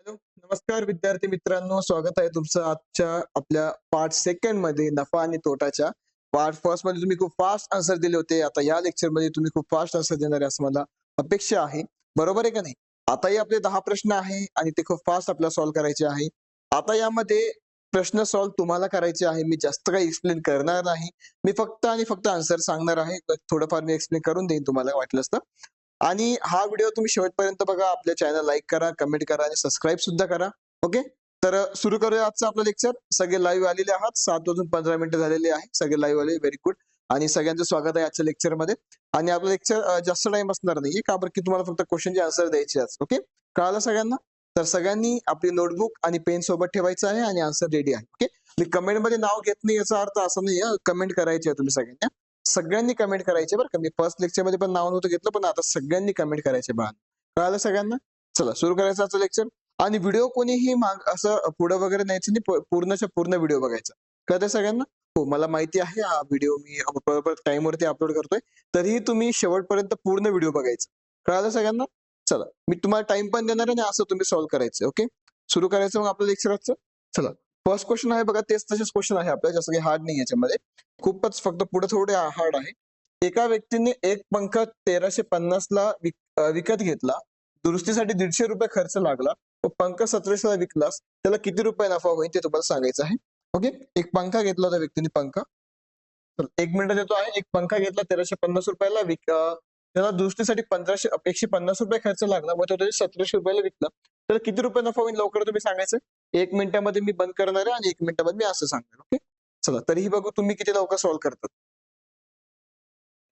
Hello नमस्कार विद्यार्थी मित्रांनो स्वागत आहे तुमचं आजच्या आपल्या पार्ट सेकंडमध्ये नफा आणि तोटाच्या. पार्ट फर्स्टमध्ये तुम्ही खूप फास्ट आन्सर दिले होते. आता या लेक्चरमध्ये तुम्ही खूप फास्ट आन्सर देणार आहे असं मला अपेक्षा आहे. बरोबर आहे का नाही? आताही आपले दहा प्रश्न आहे आणि ते खूप फास्ट आपल्याला सॉल्व्ह करायचे आहे. आता यामध्ये प्रश्न सॉल्व्ह तुम्हाला करायचे आहे. मी जास्त काही एक्सप्लेन करणार नाही. मी फक्त आणि फक्त आन्सर सांगणार आहे. थोडंफार मी एक्सप्लेन करून देईन तुम्हाला वाटलं असतं आणि हा व्हिडिओ तुम्ही शेवटपर्यंत बघा आपल्या चॅनल लाईक करा कमेंट करा आणि सबस्क्राईब सुद्धा करा. ओके तर सुरू करूया आजचं आपलं लेक्चर सगळे लाईव्ह आलेले आहात. सात वाजून पंधरा मिनिटं झालेले आहे. सगळे लाईव्ह आले. व्हेरी गुड आणि सगळ्यांचं स्वागत आहे आजच्या लेक्चरमध्ये आणि आपलं लेक्चर जास्त टाइम असणार नाहीये. का बरं? की तुम्हाला फक्त क्वेश्चनचे आन्सर द्यायचे आज ओके कळालं सगळ्यांना? तर सगळ्यांनी आपली नोटबुक आणि पेन सोबत ठेवायचं आहे आणि आन्सर रेडी आहे. ओके मी कमेंटमध्ये नाव घेत नाही याचा अर्थ असा नाही कमेंट करायचे आहे तुम्ही सगळ्यांना. सगळ्यांनी कमेंट करायचे बरं का. मी फर्स्ट लेक्चरमध्ये पण नाव नव्हतं घेतलं पण आता सगळ्यांनी कमेंट करायचे बघा. कळालं सगळ्यांना? चला सुरू करायचं आजचं लेक्चर आणि व्हिडिओ कोणीही माग असं पुढं वगैरे न्यायचं नाही पूर्णच्या पूर्ण व्हिडिओ बघायचा. कळतंय सगळ्यांना? हो मला माहिती आहे हा व्हिडिओ मी बरोबर टाइम अपलोड करतोय. तरीही तुम्ही शेवटपर्यंत पूर्ण व्हिडिओ बघायचा. कळालं सगळ्यांना? चला मी तुम्हाला टाइम पण देणार आहे आणि असं तुम्ही सॉल्व्ह करायचं ओके सुरू करायचं मग आपलं लेक्चर आजचं? चला. फर्स्ट क्वेश्चन आहे बघा तेच तसेच क्वेश्चन आहे आपल्या जसं काही हार्ड नाही याच्यामध्ये. खूपच फक्त पुढे थोडे हार्ड आहे. एका व्यक्तीने एक पंख तेराशे पन्नास ला विकत घेतला दुरुस्तीसाठी दीडशे रुपये खर्च लागला व पंख सतराशे ला विकलास त्याला किती रुपये नफा होईल ते तुम्हाला सांगायचं आहे. ओके एक पंखा घेतला होता व्यक्तीने पंखा. तर एक मिनिट देतो आहे. एक पंखा घेतला तेराशे पन्नास रुपयाला विक त्याला दुरुस्तीसाठी पंधराशे एकशे पन्नास रुपये खर्च लागला मग तो त्याचे सतराशे रुपयाला विकला. तर किती रुपये नफा होईल लवकर तुम्ही सांगायचं? एक मिनिटामध्ये मी बंद करणार आहे आणि एक मिनिटामध्ये मी असं सांगणार ओके? चला तरीही बघू तुम्ही किती लवकर सॉल्व्ह करतात.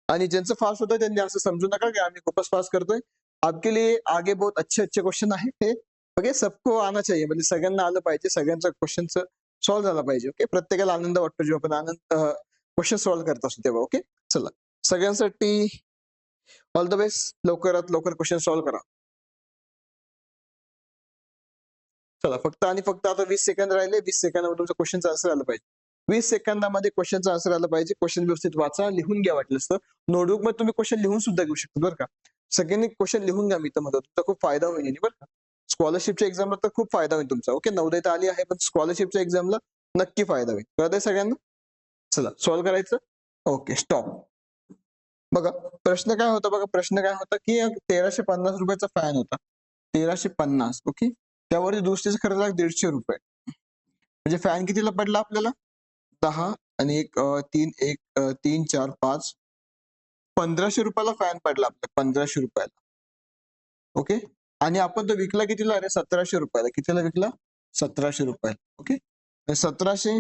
आणि ज्यांचं फास्ट होतं त्यांनी असं समजू नका की आम्ही खूपच फास्ट करतोय. आपके लिए आगे बहुत अच्छे अच्छे क्वेश्चन आहे. हे ओके? सबको आना चाहिए. म्हणजे सगळ्यांना आलं पाहिजे सगळ्यांचा क्वेश्चनचं सॉल्व्ह झाला पाहिजे ओके? प्रत्येकाला आनंद वाटतो जेव्हा आपण आनंद क्वेश्चन सॉल्व्ह करत असतो तेव्हा ओके? चला सगळ्यांसाठी ऑल द बेस्ट लवकरात लवकर क्वेश्चन सॉल्व्ह करा. चला फक्त आणि फक्त आता वीस सेकंद राहिले. वीस सेकंदामध्ये तुमचं क्वेश्चनचं आन्सर आलं पाहिजे. वीस सेकंदामध्ये क्वेश्चनचं आन्सर आलं पाहिजे. क्वेश्चन व्यवस्थित वाचा लिहून घ्या वाटलं तर नोटबुकमध्ये तुम्ही क्वेश्चन लिहून सुद्धा घेऊ शकता बरं का. सगळ्यांनी क्वेश्चन लिहून घ्या मी तर म्हणतो. तुमचा खूप फायदा होईल बरं का. स्कॉलरशिपच्या एक्झामला तर खूप फायदा होईल तुमचा. ओके नवोदय तर आली आहे पण स्कॉलरशिपच्या एक्झामला नक्की फायदा होईल. कळत आहे सगळ्यांना? चला सॉल्व्ह करायचं? ओके स्टॉप बघा प्रश्न काय होता? बघा प्रश्न काय होता की तेराशे पन्नास रुपयाचा फॅन होता. तेराशे पन्नास ओके त्यावरती दुरुस्तीचा खर्च लागला दीडशे रुपये. म्हणजे फॅन कितीला पडला आपल्याला? दहा आणि एक तीन एक तीन चार पाच. पंधराशे रुपयाला फॅन पडला आपल्याला पंधराशे रुपयाला. ओके आणि आपण तो विकला कितीला? अरे सतराशे रुपयाला. कितीला विकला? सतराशे रुपयाला. ओके सतराशे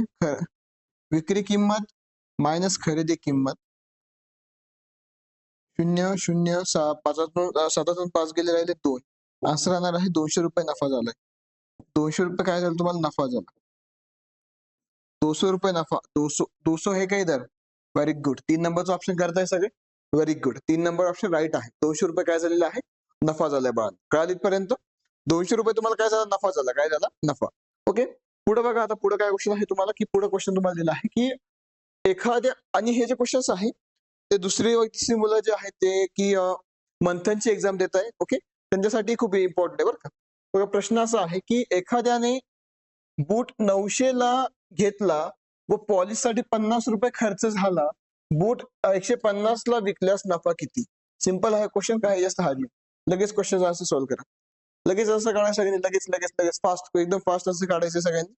विक्री किंमत मायनस खरेदी किंमत. शून्य शून्य सहा पाच अं, पाच गेले राहिले दोन. असं राहणार आहे दोनशे रुपये नफा झालाय. दोनशे रुपये काय झालं तुम्हाला? नफा झाला. दोनशे रुपये नफा दोनशे दोनशे हे काय दर? व्हेरी गुड तीन नंबरचं ऑप्शन करताय सगळे? व्हेरी गुड तीन नंबर ऑप्शन राईट आहे. दोनशे रुपये काय झालेला आहे? नफा झालाय बाळा. कळाल इथपर्यंत? दोनशे रुपये तुम्हाला काय झाला? नफा झाला. काय झाला? नफा. ओके पुढे बघा आता पुढे काय क्वेश्चन आहे तुम्हाला? की पुढे क्वेश्चन तुम्हाला दिला आहे की एखाद्या आणि हे जे क्वेश्चन्स आहे ते दुसरी तिसरी मुलं जे आहेत ते की मंथनची एक्झाम देत आहे ओके त्यांच्यासाठी खूप इम्पॉर्टंट आहे बरं का. बघा प्रश्न असा आहे की एखाद्याने बूट नऊशेला घेतला व पॉलिशसाठी पन्नास रुपये खर्च झाला बूट एकशे पन्नास ला विकल्यास नफा किती? सिंपल आहे क्वेश्चन काय जास्त हार्ड लगेच क्वेश्चन आन्सर सॉल्व्ह करा. लगेच असं काढा सगळ्यांनी लगेच लगेच लगेच फास्ट एकदम फास्ट असं काढायचं सगळ्यांनी.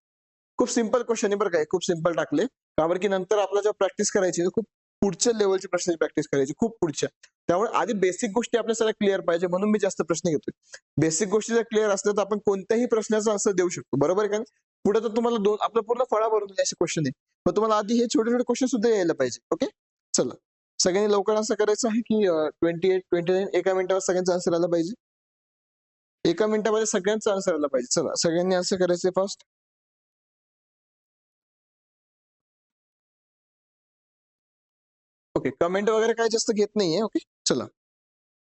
खूप सिंपल क्वेश्चन आहे बरं काय खूप सिंपल टाकले. का बरं की नंतर आपल्याला जेव्हा प्रॅक्टिस करायची खूप पुढच्या लेवलची प्रश्नाची प्रॅक्टिस करायची खूप पुढच्या. त्यामुळे आधी बेसिक गोष्टी आपल्या सगळ्या क्लिअर पाहिजे म्हणून मी जास्त प्रश्न घेतोय. बेसिक गोष्टी जर क्लिअर असल्या तर आपण कोणत्याही प्रश्नाचा आन्सर देऊ शकतो. बरोबर आहे का पुढे तर तुम्हाला दोन आपलं पूर्ण फळा भरून असे क्वेश्चन आहे. पण तुम्हाला आधी हे छोटे छोटे क्वेश्चन सुद्धा यायला पाहिजे. ओके चला. सगळ्यांनी लवकर असं करायचं आहे की ट्वेंटी एट ट्वेंटी नाईन एका मिनिटावर सगळ्यांचा आन्सर आला पाहिजे. एका मिनिटामध्ये सगळ्यांचा आन्सर आला पाहिजे. चला. सगळ्यांनी आन्सर करायचं फास्ट ओके कमेंट वगैरे काय जास्त घेत नाहीये. ओके चला.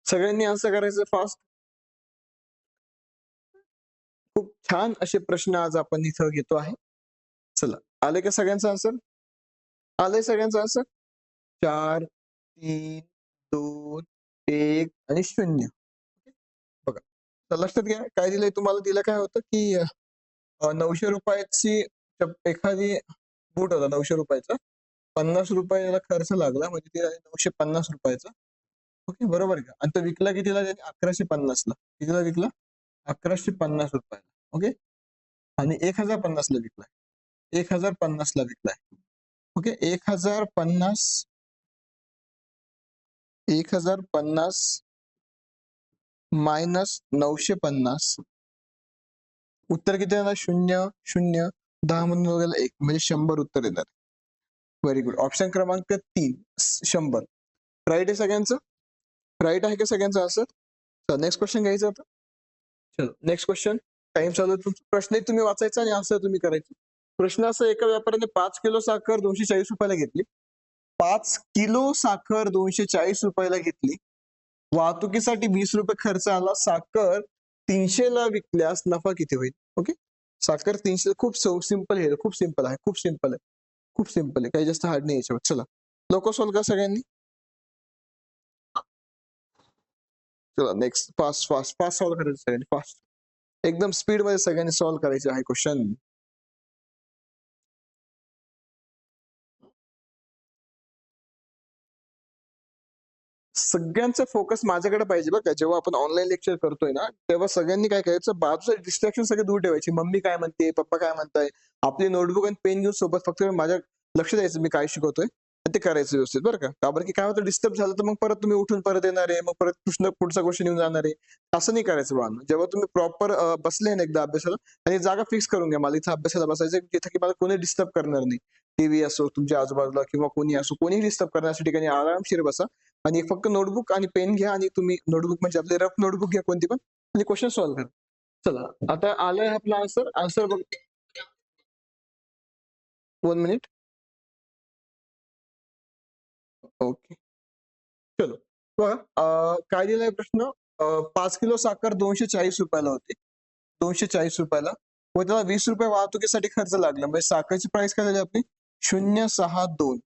सगळ्यांनी असं करायचं फास्ट खूप छान असे प्रश्न आज आपण इथं घेतो आहे. चला. आले का सगळ्यांचा आन्सर आलंय सगळ्यांचा आन्सर चार तीन दोन एक आणि शून्य. बघा. तर लक्षात घ्या काय दिलंय तुम्हाला? दिलं काय होतं की नऊशे रुपयाची एखादी बूट होता नऊशे रुपयाचा. पन्नास रुपयाला खर्च लागला म्हणजे ते नऊशे पन्नास रुपयाचा. ओके बरोबर का? आणि तो विकला कितीला त्याने अकराशे पन्नासला कितीला विकला? अकराशे पन्नास रुपयाला. ओके? आणि एक हजार पन्नासला विकलाय एक हजार पन्नासला विकलाय ओके? एक हजार पन्नास एक हजार पन्नास मायनस नऊशे पन्नास. उत्तर किती येणार? शून्य शून्य दहा मधून वगैरे एक. म्हणजे शंभर उत्तर येणार. व्हेरी गुड ऑप्शन क्रमांक तीन शंभर. राईट आहे सगळ्यांचं? राईट आहे का सगळ्यांचं चल नेक्स्ट क्वेश्चन घ्यायचं आता. चलो. नेक्स्ट क्वेश्चन टाइम चालू प्रश्न तुम्ही वाचायचा आणि आन्सर तुम्ही करायचे. प्रश्न असा एका व्यापाऱ्याने पाच किलो साखर दोनशे चाळीस रुपयाला घेतली. पाच किलो साखर दोनशे चाळीस रुपयाला घेतली. वाहतुकीसाठी वीस रुपये खर्च आला. साखर तीनशे ला विकल्यास नफा किती होईल? ओके साखर तीनशे खूप सिंपल आहे खूप सिंपल आहे. खूप सिंपल आहे. खूप सिंपल आहे. काही जास्त हार्ड नाही याच्यावर. चला. लोक सॉल्व करा सगळ्यांनी. चला next fast fast fast solve करायचं सगळ्यांनी फास्ट एकदम स्पीड मध्ये सगळ्यांनी सॉल्व करायचे आहे क्वेश्चन सगळ्यांचा फोकस माझ्याकडे पाहिजे का. जेव्हा आपण ऑनलाईन लेक्चर करतोय ना, तेव्हा सगळ्यांनी काय करायचं? बाजूचं डिस्ट्रॅक्शन सगळे दूर ठेवायची. मम्मी काय म्हणते? पप्पा काय म्हणताय? आपली नोटबुक आणि पेन घेऊन सोबत फक्त माझ्या लक्ष द्यायचं मी काय शिकवतोय. ते करायचं व्यवस्थित बरं का? का बरं की काय होतं डिस्टर्ब झालं तर मग परत तुम्ही उठून परत येणार आहे मग परत कृष्ण पुढचा क्वेश्चन येऊन जाणार आहे. असं नाही करायचं बाळांनो जेव्हा तुम्ही प्रॉपर बसले ना एकदा अभ्यासाला आणि जागा फिक्स करून घ्या. मला इथं अभ्यासाला बसायचं आहे, जिथं की मला कोणी डिस्टर्ब करणार नाही. टीव्ही असो तुमच्या आजूबाजूला किंवा कोणी असो कोणी डिस्टर्ब करण्यासाठी ठिकाणी आरामशीर बसा. आणि फक्त नोटबुक आणि पेन घ्या आणि तुम्ही नोटबुक म्हणजे आपले रफ नोटबुक घ्या कोणती पण आणि क्वेश्चन सॉल्व्ह करा. चला आता आलाय आपला आन्सर आन्सर बघ. One minute okay. चलो. बघा अं, काय दिलाय प्रश्न. अं, पाच किलो साखर दोनशे चाळीस रुपयाला होते. दोनशे चाळीस रुपयाला. व त्याला वीस रुपये वाहतुकीसाठी खर्च लागला. म्हणजे साखरची प्राइस काय झाली आपली? शून्य सहा दोन.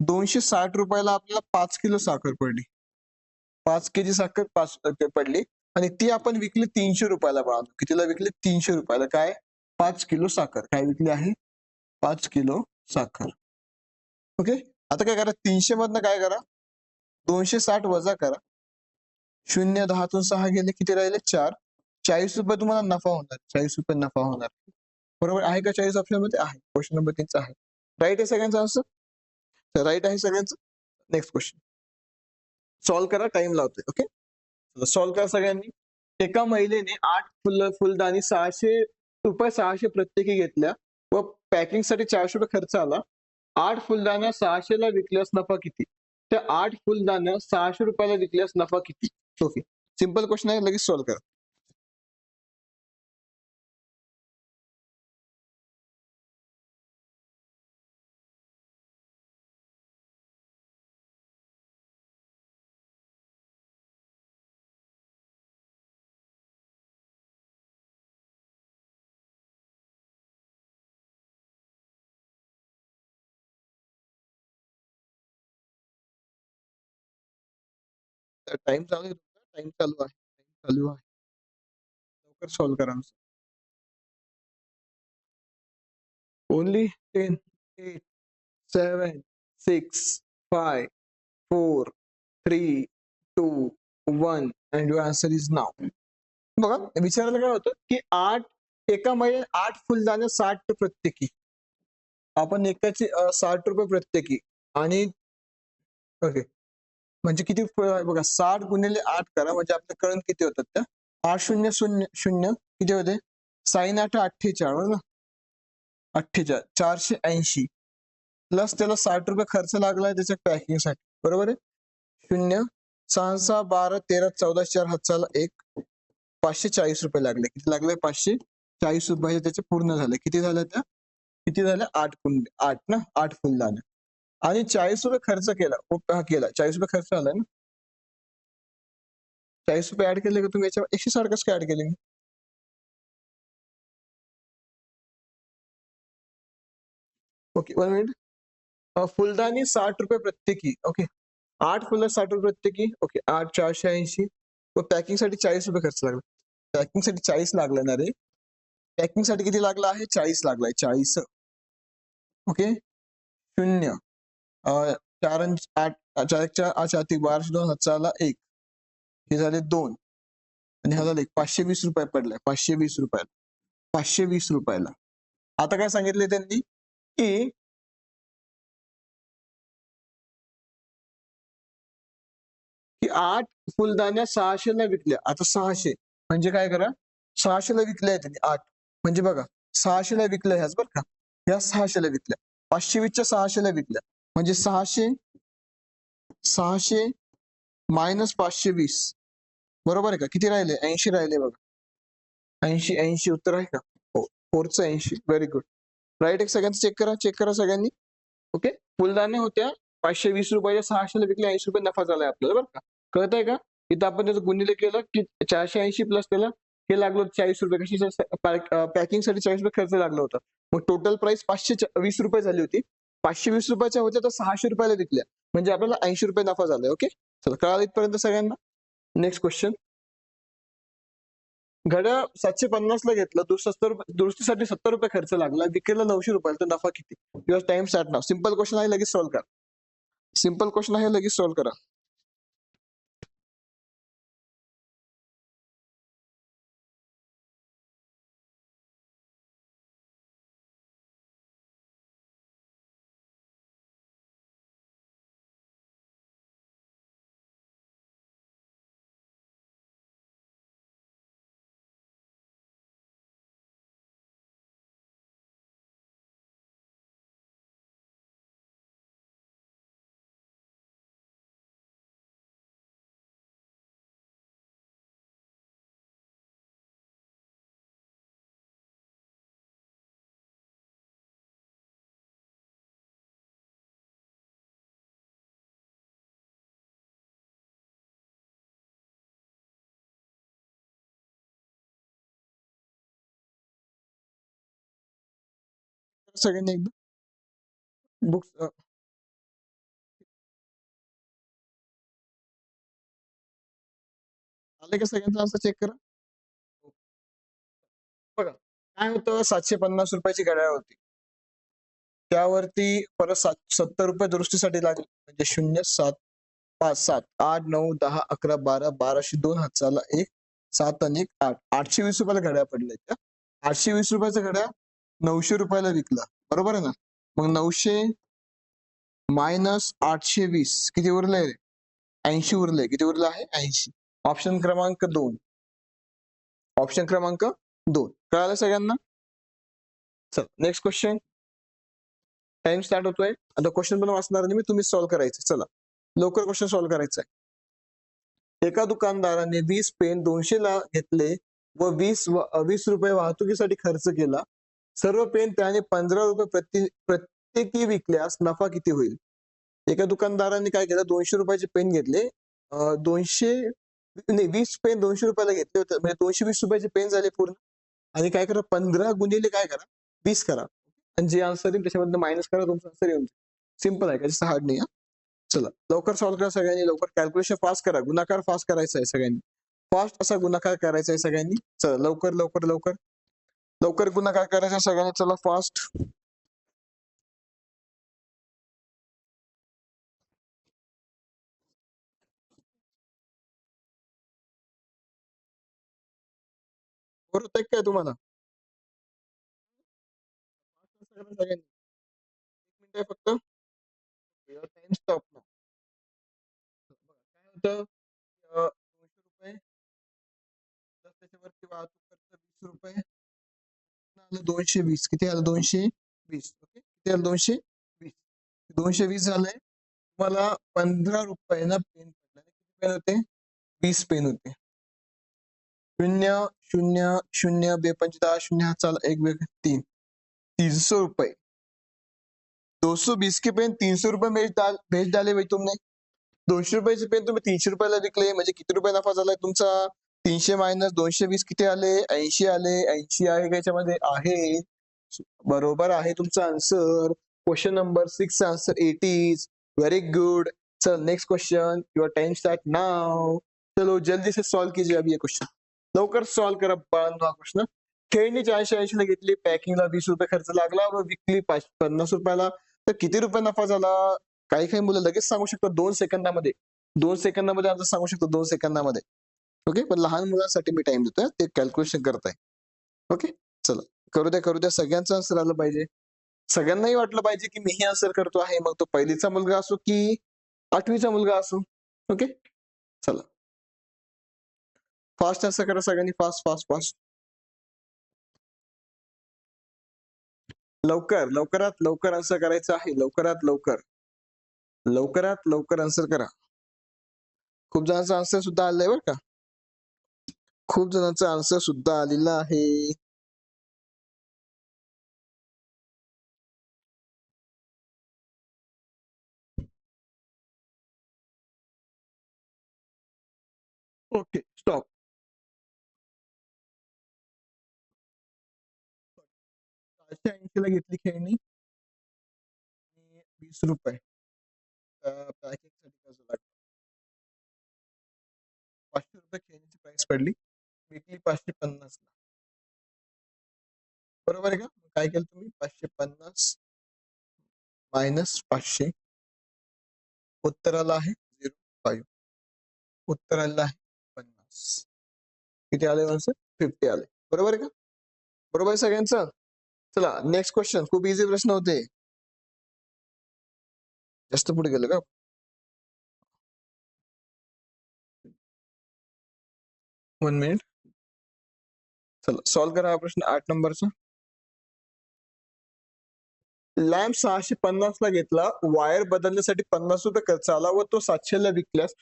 दोनशे साठ रुपयाला आपल्याला पाच किलो साखर पडली. पाच केजी साखर पाच रुपये पडली. आणि ती आपण विकली तीनशे रुपयाला बाळा कितीला विकली? तीनशे रुपयाला. काय? पाच किलो साखर. काय विकली आहे? पाच किलो साखर. ओके? आता काय करा? तीनशे मधनं काय करा? दोनशे साठ वजा करा. शून्य दहातून सहा गेले किती राहिले? चार. चाळीस रुपये तुम्हाला नफा होणार. चाळीस रुपये नफा होणार. बरोबर आहे का चाळीस ऑप्शनमध्ये? आहे. क्वेश्चन नंबर तीनचा आहे. राईट आहे सगळ्यांचा आन्सर राईट आहे सगळ्यांचं? नेक्स्ट क्वेश्चन सॉल्व्ह करा टाइम लावतोय ओके सॉल्व्ह करा सगळ्यांनी. एका महिलेने आठ फुल फुलदाणी सहाशे रुपये सहाशे प्रत्येकी घेतल्या व पॅकिंगसाठी चारशे रुपये खर्च आला. आठ फुलदाण्या सहाशेला विकल्यास नफा किती? त्या आठ फुलदाण्या सहाशे रुपयाला विकल्यास नफा किती? ओके. सिंपल क्वेश्चन आहे लगेच सॉल्व्ह करा. टाइम चालू टाइम चालू आहे टाइम चालू आहे. लवकर सॉल्व्ह करा only ten eight seven six five four three two one and your answer is now बघा विचारायला काय होतं की आठ एका महिने आठ फुलदाण्या साठ प्रत्येकी. आपण एकाचे अं, साठ रुपये प्रत्येकी. आणि ओके म्हणजे किती बघा साठ गुणिले आठ करा म्हणजे आपलं कळण किती होतात त्या? आठ शून्य शून्य शून्य किती होते? साईन आठ अठ्ठेचाळ बरोबर? अठ्ठेचाळ चारशे ऐंशी. प्लस त्याला साठ रुपये खर्च लागलाय त्याच्या पॅकिंगसाठी बरोबर आहे? शून्य सहा सहा बारा तेरा चौदा चार हाताला एक. पाचशे चाळीस रुपये लागले. किती लागले? पाचशे चाळीस रुपये त्याचे पूर्ण झाले. किती झाल्या त्या? किती झाल्या आठ कुंड आठ ना? आठ फुलदाण्या आणि चाळीस रुपये खर्च केला. हा केला. चाळीस रुपये खर्च आलाय ना? चाळीस रुपये ऍड केले का तुम्ही? याच्या एकशे साठ कसं काय ऍड केले? ओके वन मिनिट फुलदाणी साठ रुपये प्रत्येकी. ओके आठ फुलं साठ रुपये प्रत्येकी. ओके आठ चारशे ऐंशी. व पॅकिंगसाठी चाळीस रुपये खर्च लागला. पॅकिंगसाठी चाळीस लागला ना रे? पॅकिंगसाठी किती लागला आहे? चाळीस लागलाय चाळीस. ओके शून्य. चार आठ चार एक चार आठ चार बाराशे दोन हाताला एक. हे झाले दोन. आणि हा झाले एक. पाचशे वीस रुपये पडलाय पाचशे वीस रुपयाला. पाचशे वीस रुपयाला. आता काय सांगितले त्यांनी? की की आठ फुलदाण्या सहाशेला विकल्या. आता सहाशे. म्हणजे काय करा? सहाशेला विकल्या त्यांनी आठ. म्हणजे बघा सहाशेला विकल्या ह्याच बरं का? ह्या सहाशेला विकल्या. पाचशे वीसच्या सहाशेला विकल्या. म्हणजे सहाशे सहाशे मायनस पाचशे वीस. बरोबर आहे का? किती राहिले? ऐंशी राहिले बघा. ऐंशी ऐंशी उत्तर आहे का? हो फोरचं ऐंशी. व्हेरी गुड राईट एक सगळ्यांचं चेक करा चेक करा सगळ्यांनी. ओके फुलदाण्या होत्या पाचशे वीस रुपयाच्या सहाशेला विकले ऐंशी रुपये नफा झालाय आपल्याला बरं का? कळत आहे का? इथं आपण त्याचं गुन्हेले केलं की चारशे ऐंशी प्लस त्याला हे लागलं चाळीस रुपये. कशी पॅकिंगसाठी चाळीस रुपये खर्च लागला होता. मग टोटल प्राइस पाचशे वीस रुपये झाली होती. पाचशे वीस रुपयाच्या होत्या तर सहाशे रुपयाला विकल्या. म्हणजे आपल्याला ऐंशी रुपये नफा झालाय ओके चला कळाल इथपर्यंत सगळ्यांना? नेक्स्ट क्वेश्चन घड्या सातशे पन्नास ला घेतलं दुरुस्त सत्तर दुरुस्तीसाठी सत्तर रुपये खर्च लागला विक्रीला नऊशे रुपयाला तर नफा किती? Your time start now simple question आहे लगेच सॉल्व्ह करा. सिंपल क्वेश्चन आहे लगेच सॉल्व्ह करा. सगळ्यांनी एकदा बुक्स आले का सगळ्यांचा? असं चेक करा. बघा काय होतं? सातशे पन्नास रुपयाची घड्याळ होती. त्यावरती परत सात सत्तर रुपये दुरुस्तीसाठी लागले. म्हणजे शून्य सात पाच सात आठ नऊ दहा अकरा बारा बाराशे दोन हाताला एक सात आणि एक आठ. आठशे वीस रुपयाला घड्याळ पडल्या त्या. आठशे वीस रुपयाचं घड्या नऊशे रुपयाला विकला. बरोबर आहे ना? मग नऊशे मायनस आठशे वीस किती उरलंय ऐंशी उरलंय. किती उरलं आहे? ऐंशी. ऑप्शन क्रमांक दोन. ऑप्शन क्रमांक दोन. कळालं सगळ्यांना? चल नेक्स्ट क्वेश्चन टाइम स्टार्ट होतोय. आता क्वेश्चन पण वाचणार नाही मी तुम्ही सॉल्व्ह करायचं. चला. लवकर क्वेश्चन सॉल्व्ह करायचं आहे. एका दुकानदाराने वीस पेन दोनशे ला घेतले व वीस व- वीस रुपये वाहतुकीसाठी खर्च केला. सर्व पेन त्याने पंधरा रुपये प्रति प्रत्येकी विकल्यास नफा किती होईल? एका दुकानदाराने काय केलं? दोनशे रुपयाचे पेन घेतले. दोनशे नाही वीस पेन दोनशे रुपयाला घेतले होते. म्हणजे दोनशे वीस रुपयाचे पेन झाले पूर्ण. आणि काय करा? पंधरा गुणिले काय करा? वीस करा. आणि जे आन्सर येईल त्याच्यामधनं मायनस करा. तुमचं आन्सर येऊन सिंपल आहे. का हार्ड नाही चला. लवकर सॉल्व्ह करा सगळ्यांनी. लवकर कॅल्क्युलेशन फास्ट करा. गुणाकार फास्ट करायचा आहे सगळ्यांनी. फास्ट असा गुणाकार करायचा आहे सगळ्यांनी. चला. लवकर लवकर लवकर. लवकर पुन्हा काय करायचं? सगळ्यांनी चला फास्ट बरोबर आहे काय तुम्हाला? सगळ्यांनी एक मिनिट आहे फक्त टाइम स्टॉप ना काय होतं दोनशे रुपये plus त्याच्यावरती वाहतूक खर्च वीस रुपये आलं दोनशे वीस. किती आलं? दोनशे वीस. ओके? किती आलं? दोनशे वीस. दोनशे वीस झालंय. तुम्हाला पंधरा रुपयाला पेन पडला. किती पेन होते? वीस पेन होते. शून्य शून्य शून्य बेपंच दहा शून्य हा चाल एक वेग तीन. तीन सौ रुपए दो सौ बीस के पेन तीन सौ रुपये भेज डाल भेज डाले भाई तुमने दोनशे रुपयाचे पेन तुम्ही तीनशे रुपयाला विकले. म्हणजे किती रुपये नफा झालाय तुमचा? तीनशे मायनस दोनशे वीस किती आले? ऐंशी आले. ऐंशी आहे का याच्यामध्ये आहे. बरोबर आहे तुमचा answer question number six answer eight is very good चल next question your time start now चलो जल्दी से सॉल्व कीजिए अभी ये क्वेश्चन लवकर सॉल्व करा बाळांनो हा प्रश्न. खेळणी चारशे ऐंशी ला घेतली. पॅकिंगला वीस रुपये खर्च लागला व विकली पाच पन्नास रुपयाला. तर किती रुपये नफा झाला? काही काही मुलं लगेच सांगू शकतात दोन सेकंदामध्ये. दोन सेकंदामध्ये आन्सर सांगू शकतो दोन सेकंदामध्ये. ओके पण लहान मुलांसाठी मी टाइम देतोय. ते कॅल्क्युलेशन करताय. ओके चला. करू द्या करू द्या सगळ्यांचं आन्सर आलं पाहिजे. सगळ्यांनाही वाटलं पाहिजे की मीही आन्सर करतो आहे. मग तो पहिलीचा मुलगा असो की आठवीचा मुलगा असो. ओके चला. फास्ट आन्सर करा सगळ्यांनी. फास्ट फास्ट फास्ट लवकर लवकरात लवकर आन्सर करायचं आहे. लवकरात लवकर. लवकरात लवकर आन्सर करा. खूप जणांचा आन्सर सुद्धा आलाय बरं का. खूप जणांचा आन्सर सुद्धा आलेला आहे. ओके स्टॉप चारशे ऐंशी ला घेतली खेळणी. वीस रुपये. पॅकेजसाठी पाचशे रुपये खेळणीची प्राइस पडली. विकली पाचशे पन्नास ला. बरोबर आहे का? काय केलं तुम्ही? पाचशे पन्नास मायनस पाचशे. उत्तराला आहे झिरो फाईव्ह. उत्तराला आहे पन्नास. किती आले आन्सर फिफ्टी आले. बरोबर आहे का? बरोबर आहे सगळ्यांचं? चला नेक्स्ट क्वेश्चन खूप इझी प्रश्न होते. जास्त पुढे गेलं का? वन मिनिट चला सॉल्व्ह करा हा प्रश्न आठ नंबरचा. लॅम्प सहाशे पन्नास ला घेतला वायर बदलण्यासाठी पन्नास रुपये खर्च आला व तो सातशे ला विकल्यास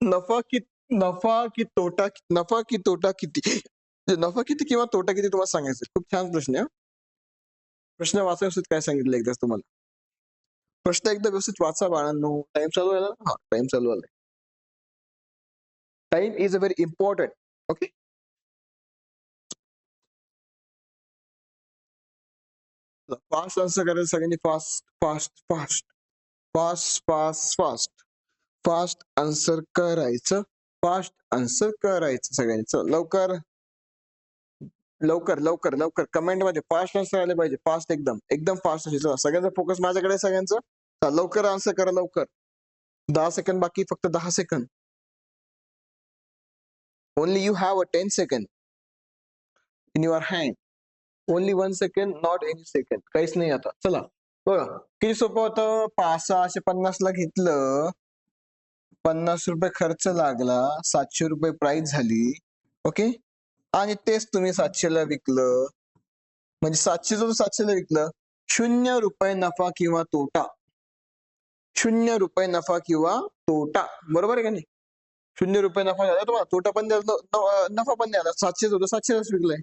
नफा कि नफा कि तोटा नफा कि तोटा किती? नफा किती किंवा तोटा किती तुम्हाला सांगायचं? खूप छान प्रश्न आहे प्रश्न वाचण्यासाठी काय सांगितलं एकदाच तुम्हाला. प्रश्न एकदा व्यवस्थित वाचा बाळांनो. टाइम चालू आहे ना? हा टाइम चालू आलाय. Time is a very important okay fast answer करायचं सगळ्यांनी. Fast fast fast fast fast fast fast answer करायचं. फास्ट आन्सर करायचं सगळ्यांनी. लवकर. लवकर लवकर लवकर. कमेंटमध्ये फास्ट आन्सर आले पाहिजे. फास्ट एकदम. एकदम फास्ट असेल सगळ्यांचा फोकस माझ्याकडे सगळ्यांचा. सगळ्यांचं लवकर आन्सर करा लवकर. दहा सेकंद बाकी फक्त दहा second only you have a ten second in your hand only one second not any second काहीच नाही आता. चला. बघा. किती सोपं होतं? पाच सहाशे पन्नास ला घेतलं. पन्नास रुपये खर्च लागला. सातशे रुपये प्राइस झाली. ओके आणि तेच तुम्ही सातशेला विकलं. म्हणजे सातशे जर सातशेला विकलं शून्य रुपये नफा किंवा तोटा. शून्य रुपये नफा किंवा तोटा. बरोबर आहे का नाही? शून्य रुपये नफा झाला. तुम्हाला तोटा पण द्यायला नफा पण द्यायला सातशेच होतं. सातशेलाच विकलंय.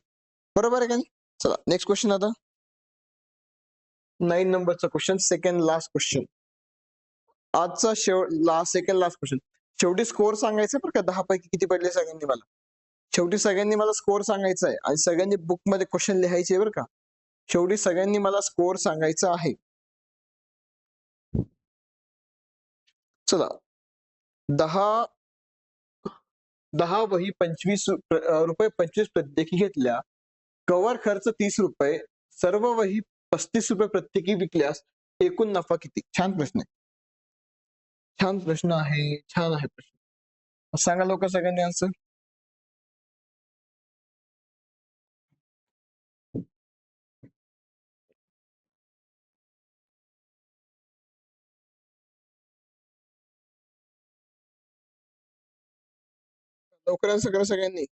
बरोबर आहे का नाही? चला नेक्स्ट क्वेश्चन आता. नाईन नंबरचा क्वेश्चन सेकंड लास्ट क्वेश्चन आजचा शेव लास्ट सेकंड लास्ट क्वेश्चन शेवटी स्कोर सांगायचा बरं का? दहा पैकी किती पडले सगळ्यांनी मला? शेवटी सगळ्यांनी मला स्कोर सांगायचा आहे आणि सगळ्यांनी बुकमध्ये क्वेश्चन लिहायचे बरं का? शेवटी सगळ्यांनी मला स्कोर सांगायचा आहे. चला. दहा दहा वही पंचवीस रुपये पंचवीस प्रत्येकी घेतल्या. कव्हर खर्च तीस रुपये सर्व वही पस्तीस रुपये प्रत्येकी विकल्यास एकूण नफा किती? छान प्रश्न आहे. छान प्रश्न आहे छान आहे प्रश्न. सांगा लवकर सगळ्यांनी आन्सर लवकर आन्सर करा सगळ्यांनी.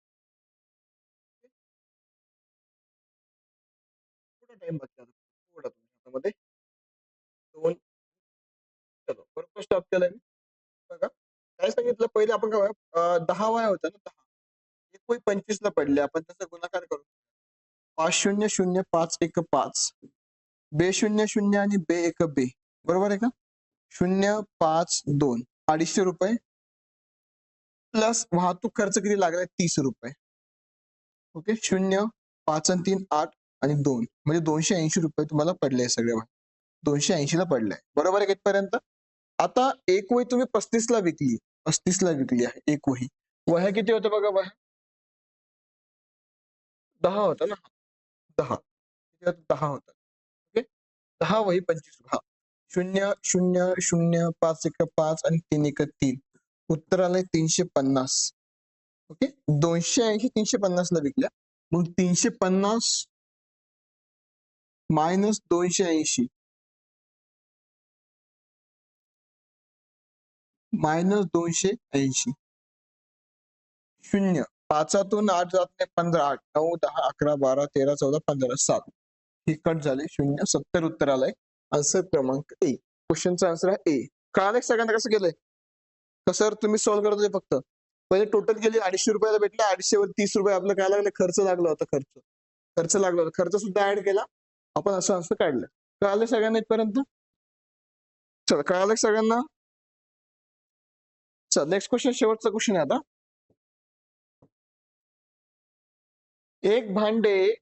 स्टॉप केलाय मी बघा काय सांगितलं पहिले आपण काय दहा वया होत्या ना, दहा। एक पंचवीस शून्य शून्य एक बे शून्य शून्य बे एक बे का? शून्य पाच दोन, अडीचशे रुपये प्लस वाहतूक खर्च किती लागलाय तीस रुपये. ओके? शून्य पाच तीन आठ आणि दोन म्हणजे दोनशे ऐंशी रुपये तुम्हाला पडले सगळे दोनशे ऐंशी ला पडलाय. बरोबर आहे कितपर्यंत? आता एक वही तुम्ही पस्तीस ला विकली. पस्तीस ला विकली आहे एक वही. वह्या किती होत्या बघा वह्या? दहा होता ना? दहा. दहा होता. ओके? दहा वही पंचवीस हा. शून्य शून्य शून्य पाच एक पाच आणि तीन एक तीन. उत्तर आलंय तीनशे पन्नास. ओके? दोनशे ऐंशी तीनशे पन्नास ला विकल्या. मग तीनशे पन्नास मायनस दोनशे ऐंशी. मायनस दोनशे ऐंशी. शून्य. पाचातून आठ जात नाही पंधरा आठ. नऊ दहा अकरा बारा तेरा चौदा पंधरा सात. ही कट झाली. शून्य सत्तर उत्तर आलंय. आन्सर क्रमांक ए क्वेश्चनचा आन्सर आहे ए कळालं सगळ्यांना कसं केलंय कसं तुम्ही सॉल्व्ह करत होते फक्त? पहिले टोटल गेली अडीचशे रुपयाला भेटलं अडीचशे वर तीस रुपये आपलं काय लागलं? खर्च लागला होता खर्च. खर्च लागला होता. खर्च सुद्धा ऍड केला. आपण असं असं काढलं. कळालं सगळ्यांना इथपर्यंत? चला कळालं सगळ्यांना? चल नेक्स्ट क्वेश्चन शेवटचा क्वेश्चन आहे आता. एक भांडे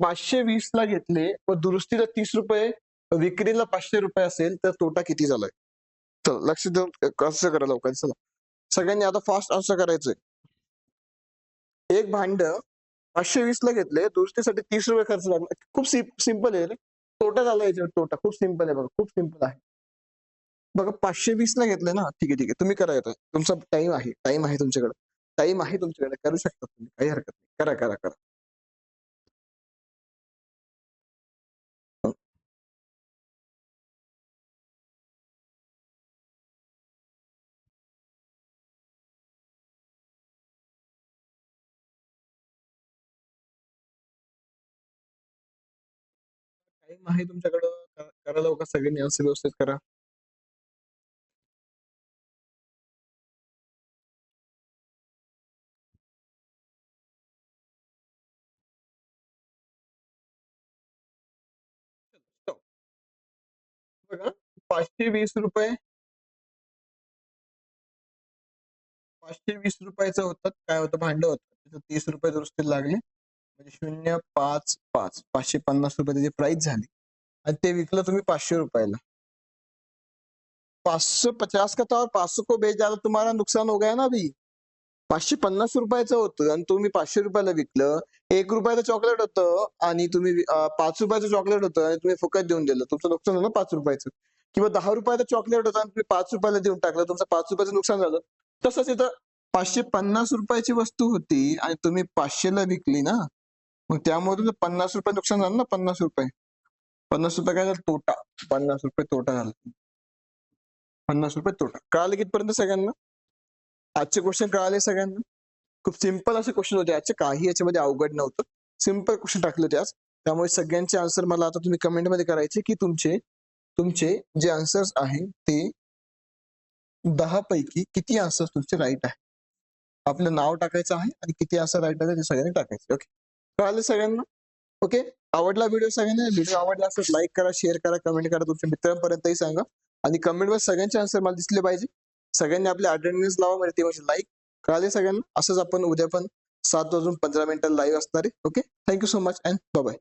पाचशे वीस ला घेतले व दुरुस्तीला तीस रुपये विक्रीला पाचशे रुपये असेल तर तोटा किती झालाय? चल लक्ष देऊन कसं करा लवकर चला. सगळ्यांनी आता फास्ट आन्सर करायचंय. एक भांड पाचशे वीस ला घेतले दुरुस्तीसाठी तीस रुपये खर्च लागला. खूप सिंपल आहे रे. तोटा झाला याच्यावर तोटा. खूप सिंपल आहे बघा खूप सिंपल आहे. बघा पाचशे वीस ला घेतले ना ठीक आहे ठीक आहे. तुम्ही करा येतो तुमचा टाइम आहे टाइम आहे तुमच्याकडे. टाइम आहे तुमच्याकडे. करू शकता तुम्ही काही हरकत नाही. करा करा करा. टाइम आहे तुमच्याकडं? करा- करा लवकर सगळ्यांनी असं व्यवस्थित करा. Stop. बघा पाचशे वीस रुपये. पाचशे वीस रुपयाचं होतं काय होतं भांड होतं. त्याचं तीस रुपये दुरुस्ती लागले. म्हणजे शून्य पाच पाच पाचशे पन्नास रुपये त्याची प्राइस झाली. आणि ते विकलं तुम्ही पाचशे रुपयाला. पाच सौ पचास का था और पाच सौ को बेच डाला तुम्हाला नुकसान हो गया ना अभी पाचशे पन्नास रुपयाचं होतं आणि तुम्ही पाचशे रुपयाला विकलं. एक रुपयाचं चॉकलेट होतं आणि तुम्ही पाच रुपयाचं चॉकलेट होतं आणि तुम्ही फुकट देऊन दिलं. तुमचं नुकसान झालं पाच रुपयाचं. किंवा दहा रुपयाचं चॉकलेट होतं आणि तुम्ही पाच रुपयाला देऊन टाकलं. तुमचं पाच रुपयाचं नुकसान झालं. तसंच इथं पाचशे पन्नास रुपयाची वस्तू होती आणि तुम्ही पाचशेला विकली ना. मग त्यामुळे तुझं पन्नास रुपये नुकसान झालं ना पन्नास रुपये. पन्नास रुपये काय झालं? तोटा. पन्नास रुपये तोटा झाला. पन्नास रुपये तोटा. कळालं कितपर्यंत सगळ्यांना? आजचे क्वेश्चन कळाले सगळ्यांना? खूप सिंपल असे क्वेश्चन होते आजचे. काही याच्यामध्ये अवघड नव्हतं. सिंपल क्वेश्चन टाकले होते आज. त्यामुळे सगळ्यांचे आन्सर मला आता तुम्ही कमेंटमध्ये करायचे की तुमचे तुमचे जे आन्सर्स आहे ते दहा पैकी किती आन्सर्स तुमचे राईट आहे? आपलं नाव टाकायचं आहे आणि किती आन्सर राईट आहे ते सगळ्यांनी टाकायचे. ओके कळालं सगळ्यांना? ओके? आवडला व्हिडिओ सगळ्यांना? व्हिडिओ आवडला असेल लाईक करा शेअर करा कमेंट करा तुमच्या मित्रांपर्यंतही सांगा. आणि कमेंटवर सगळ्यांचे आन्सर मला दिसले पाहिजे. सगळ्यांनी आपले अटेंडन्स लावा म्हणजे ते म्हणजे लाईक कळाले सगळ्यांना? असंच आपण उद्या पण सात वाजून पंधरा मिनिटं लाईव्ह असणार आहे. Okay? Thank you so much and bye